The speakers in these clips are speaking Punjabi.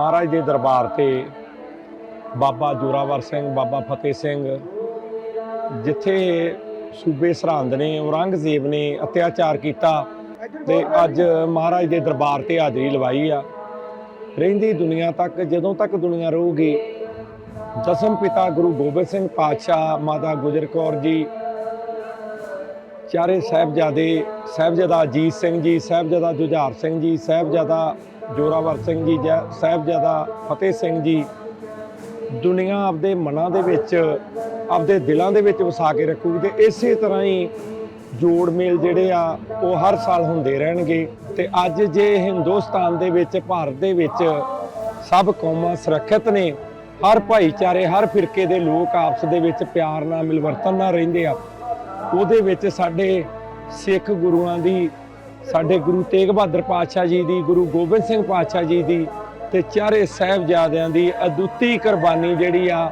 ਮਹਾਰਾਜ ਦੇ ਦਰਬਾਰ ਤੇ ਬਾਬਾ ਜੋਰਾਵਰ ਸਿੰਘ, ਬਾਬਾ ਫਤਿਹ ਸਿੰਘ, ਜਿੱਥੇ ਸੂਬੇ ਸਰਹੰਦ ਨੇ, ਔਰੰਗਜ਼ੇਬ ਨੇ ਅਤਿਆਚਾਰ ਕੀਤਾ ਤੇ ਅੱਜ ਮਹਾਰਾਜ ਦੇ ਦਰਬਾਰ ਤੇ ਹਾਜ਼ਰੀ ਲਵਾਈ ਆ। ਰਹਿੰਦੀ ਦੁਨੀਆ ਤੱਕ, ਜਦੋਂ ਤੱਕ ਦੁਨੀਆ ਰਹੂਗੀ, ਦਸਮ ਪਿਤਾ ਗੁਰੂ ਗੋਬਿੰਦ ਸਿੰਘ ਪਾਤਸ਼ਾਹ, ਮਾਤਾ ਗੁਜਰ ਕੌਰ ਜੀ ਚਾਰੇ ਸਾਹਿਬਜ਼ਾਦੇ, ਸਾਹਿਬਜ਼ਾਦਾ ਅਜੀਤ ਸਿੰਘ ਜੀ, ਸਾਹਿਬਜ਼ਾਦਾ ਜੁਝਾਰ ਸਿੰਘ ਜੀ, ਸਾਹਿਬਜ਼ਾਦਾ ਜੋਰਾਵਰ ਸਿੰਘ ਜੀ, ਜੈ, ਸਾਹਿਬਜ਼ਾਦਾ ਫਤਿਹ ਸਿੰਘ ਜੀ, ਦੁਨੀਆ ਆਪਦੇ ਮਨਾਂ ਦੇ ਵਿੱਚ, ਆਪਦੇ ਦਿਲਾਂ ਦੇ ਵਿੱਚ ਵਸਾ ਕੇ ਰੱਖੂਗੀ ਤੇ ਇਸੇ ਤਰ੍ਹਾਂ ਹੀ ਜੋੜ ਮੇਲ ਜਿਹੜੇ ਆ, ਉਹ ਹਰ ਸਾਲ ਹੁੰਦੇ ਰਹਿਣਗੇ ਤੇ ਅੱਜ ਜੇ ਹਿੰਦੁਸਤਾਨ ਦੇ ਵਿੱਚ, ਭਾਰਤ ਦੇ ਵਿੱਚ ਸਭ ਕੌਮਾਂ ਸੁਰੱਖਿਅਤ ਨੇ, ਹਰ ਭਾਈਚਾਰੇ, ਹਰ ਫਿਰਕੇ ਦੇ ਲੋਕ ਆਪਸ ਦੇ ਵਿੱਚ ਪਿਆਰ ਨਾਲ ਮਿਲਵਰਤਨ ਨਾਲ ਰਹਿੰਦੇ ਆ ਉਹਦੇ ਵਿੱਚ ਸਾਡੇ ਸਿੱਖ ਗੁਰੂਆਂ ਦੀ, ਸਾਡੇ ਗੁਰੂ ਤੇਗ ਬਹਾਦਰ ਪਾਤਸ਼ਾਹ ਜੀ ਦੀ, ਗੁਰੂ ਗੋਬਿੰਦ ਸਿੰਘ ਪਾਤਸ਼ਾਹ ਜੀ ਦੀ ਤੇ ਚਾਰੇ ਸਾਹਿਬਜ਼ਾਦਿਆਂ ਦੀ ਅਦੁੱਤੀ ਕੁਰਬਾਨੀ ਜਿਹੜੀ ਆ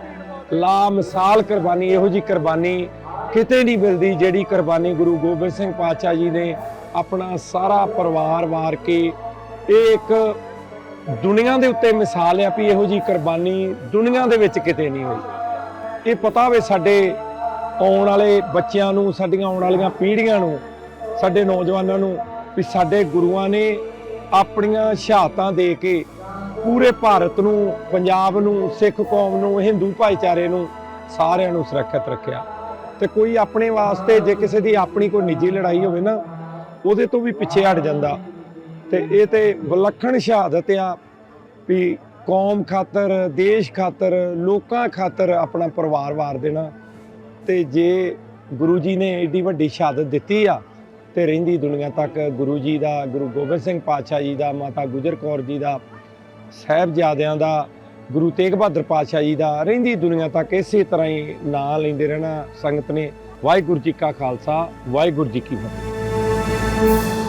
ਲਾ ਮਿਸਾਲ ਕੁਰਬਾਨੀ, ਇਹੋ ਜੀ ਕੁਰਬਾਨੀ ਕਿਤੇ ਨਹੀਂ ਮਿਲਦੀ ਜਿਹੜੀ ਕੁਰਬਾਨੀ ਗੁਰੂ ਗੋਬਿੰਦ ਸਿੰਘ ਪਾਤਸ਼ਾਹ ਜੀ ਨੇ ਆਪਣਾ ਸਾਰਾ ਪਰਿਵਾਰ ਵਾਰ ਕੇ ਇਹ ਇੱਕ ਦੁਨੀਆ ਦੇ ਉੱਤੇ ਮਿਸਾਲ ਆ ਵੀ ਇਹੋ ਜੀ ਕੁਰਬਾਨੀ ਦੁਨੀਆ ਦੇ ਵਿੱਚ ਕਿਤੇ ਨਹੀਂ ਹੋਈ। ਇਹ ਪਤਾ ਹੋਵੇ ਸਾਡੇ ਆਉਣ ਵਾਲੇ ਬੱਚਿਆਂ ਨੂੰ, ਸਾਡੀਆਂ ਆਉਣ ਵਾਲੀਆਂ ਪੀੜ੍ਹੀਆਂ ਨੂੰ, ਸਾਡੇ ਨੌਜਵਾਨਾਂ ਨੂੰ ਵੀ ਸਾਡੇ ਗੁਰੂਆਂ ਨੇ ਆਪਣੀਆਂ ਸ਼ਹਾਦਤਾਂ ਦੇ ਕੇ ਪੂਰੇ ਭਾਰਤ ਨੂੰ, ਪੰਜਾਬ ਨੂੰ, ਸਿੱਖ ਕੌਮ ਨੂੰ, ਹਿੰਦੂ ਭਾਈਚਾਰੇ ਨੂੰ ਸਾਰਿਆਂ ਨੂੰ ਸੁਰੱਖਿਅਤ ਰੱਖਿਆ। ਤੇ ਕੋਈ ਆਪਣੇ ਵਾਸਤੇ ਜੇ ਕਿਸੇ ਦੀ ਆਪਣੀ ਕੋਈ ਨਿੱਜੀ ਲੜਾਈ ਹੋਵੇ ਨਾ, ਉਹਦੇ ਤੋਂ ਵੀ ਪਿੱਛੇ ਹਟ ਜਾਂਦਾ। ਤੇ ਇਹ ਤੇ ਵਿਲੱਖਣ ਸ਼ਹਾਦਤ ਆ ਵੀ ਕੌਮ ਖਾਤਰ, ਦੇਸ਼ ਖਾਤਰ, ਲੋਕਾਂ ਖਾਤਰ ਆਪਣਾ ਪਰਿਵਾਰ ਵਾਰ ਦੇਣਾ। ਤੇ ਜੇ ਗੁਰੂ ਜੀ ਨੇ ਏਡੀ ਵੱਡੀ ਸ਼ਹਾਦਤ ਦਿੱਤੀ ਆ, ਤੇ ਰਹਿੰਦੀ ਦੁਨੀਆ ਤੱਕ ਗੁਰੂ ਜੀ ਦਾ, ਗੁਰੂ ਗੋਬਿੰਦ ਸਿੰਘ ਪਾਤਸ਼ਾਹ ਜੀ ਦਾ, ਮਾਤਾ ਗੁਜਰ ਕੌਰ ਜੀ ਦਾ, ਸਾਹਿਬਜ਼ਾਦਿਆਂ ਦਾ, ਗੁਰੂ ਤੇਗ ਬਹਾਦਰ ਪਾਤਸ਼ਾਹ ਜੀ ਦਾ, ਰਹਿੰਦੀ ਦੁਨੀਆ ਤੱਕ ਇਸੇ ਤਰ੍ਹਾਂ ਹੀ ਨਾਂ ਲੈਂਦੇ ਰਹਿਣਾ ਸੰਗਤ ਨੇ। ਵਾਹਿਗੁਰੂ ਜੀ ਕਾ ਖਾਲਸਾ, ਵਾਹਿਗੁਰੂ ਜੀ ਕੀ ਫਤਿਹ।